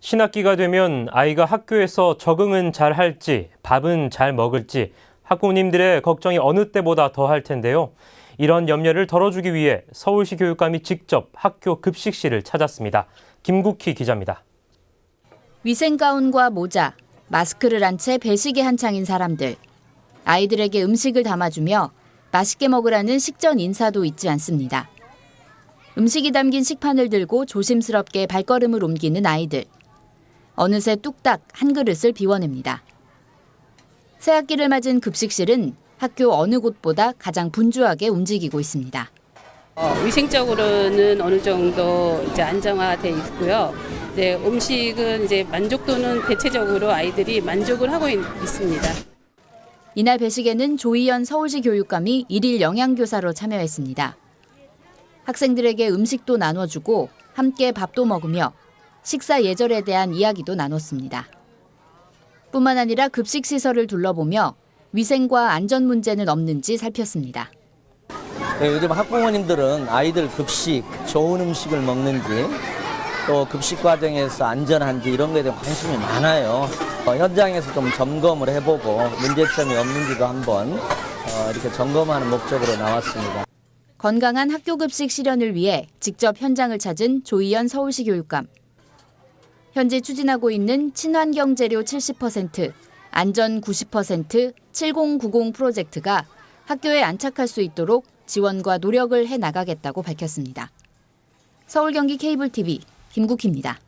신학기가 되면 아이가 학교에서 적응은 잘 할지, 밥은 잘 먹을지 학부모님들의 걱정이 어느 때보다 더 할 텐데요. 이런 염려를 덜어주기 위해 서울시 교육감이 직접 학교 급식실을 찾았습니다. 김국희 기자입니다. 위생 가운과 모자, 마스크를 한 채 배식에 한창인 사람들. 아이들에게 음식을 담아주며 맛있게 먹으라는 식전 인사도 잊지 않습니다. 음식이 담긴 식판을 들고 조심스럽게 발걸음을 옮기는 아이들. 어느새 뚝딱 한 그릇을 비워냅니다. 새학기를 맞은 급식실은 학교 어느 곳보다 가장 분주하게 움직이고 있습니다. 어, 위생적으로는 어느 정도 이제 안정화돼 있고요. 이제 음식은 이제 만족도는 대체적으로 아이들이 만족을 하고 있, 있습니다. 이날 배식에는 조희연 서울시 교육감이 일일 영양교사로 참여했습니다. 학생들에게 음식도 나눠주고 함께 밥도 먹으며 식사 예절에 대한 이야기도 나눴습니다. 뿐만 아니라 급식 시설을 둘러보며 위생과 안전 문제는 없는지 살폈습니다. 네, 요즘 학부모님들은 아이들 급식, 좋은 음식을 먹는지 또 급식 과정에서 안전한지 이런 거에 대한 관심이 많아요. 어, 현장에서 좀 점검을 해보고 문제점이 없는지도 한번 어, 이렇게 점검하는 목적으로 나왔습니다. 건강한 학교 급식 실현을 위해 직접 현장을 찾은 조희연 서울시 교육감. 현재 추진하고 있는 친환경 재료 70%, 안전 90%, 7090 프로젝트가 학교에 안착할 수 있도록 지원과 노력을 해 나가겠다고 밝혔습니다. 서울 경기 케이블 TV 김국희입니다.